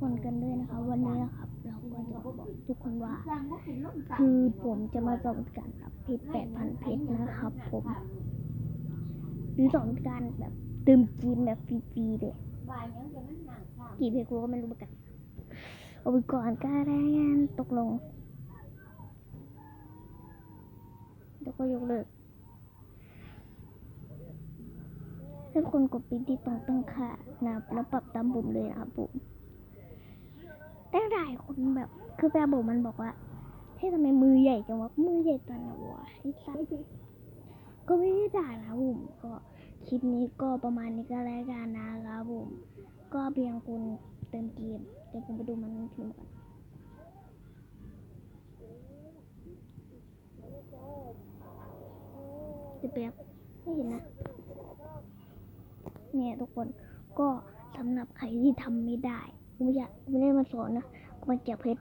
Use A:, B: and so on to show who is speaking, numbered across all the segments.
A: คนกันด้วยนะคะ วันนี้นะครับเราก็จะบอกทุกคนว่า คือผมจะมาสอนการรับเพชรแปดพันเพชรนะครับผมหรือสอนการแบบเติมกีมแบบฟรีๆเลยกี่เพชรกูก็ไม่รู้เหมือนกันเอาไปก่อนก็ได้งั้นตกลงแล้วก็ยกเลิกถ้คนกดปิดที่ตรงตั้งค่านะครับแล้วปรับตามบุ่มเลยนะครับผม แต่หลายคนแบบ คือแฟนผมมันบอกว่าเฮ้ยทำไมมือใหญ่จังวะมือใหญ่ตอนไหนวะไอ้สัสก็ไม่ได้ด่านะผมก็คลิปนี้ก็ประมาณนี้ก็แล้วกันนะครับผมก็เพียงคุณเติมเกมเดี๋ยวผมไปดูมันพิมพ์ก่อนเดี๋ยวแป๊บไม่เห็นนะ เนี่ยทุกคนก็สำหรับใครที่ทำไม่ได้ กูไม่อยากไม่ได้มาสอนนะกูมาแจกเพชร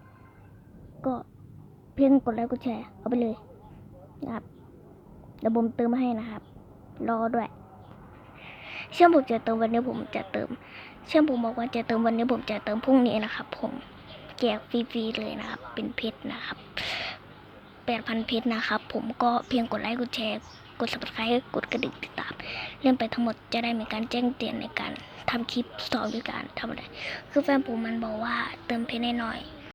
A: ก็เพียงกดไลค์กดแชร์เอาไปเลยนะครับเดี๋ยวผมเติมให้นะครับ รอด้วย เชื่อผมจะเติมวันนี้ผมจะเติม เชื่อผมบอกว่าจะเติมวันนี้ผมจะเติมพรุ่งนี้นะครับ ผมแจกฟรีๆเลยนะครับ เป็นเพชรนะครับแปดพันเพชรนะครับ ผมก็เพียงกดไลค์กดแชร์ กด subscribe กดกระดิ่งติดตาม เล่นไปทั้งหมดจะได้มีการแจ้งเตือนในการทำคลิปสอนหรือการทำอะไร คือแฟนผมมันบอกว่าเติมเพชรหน่อย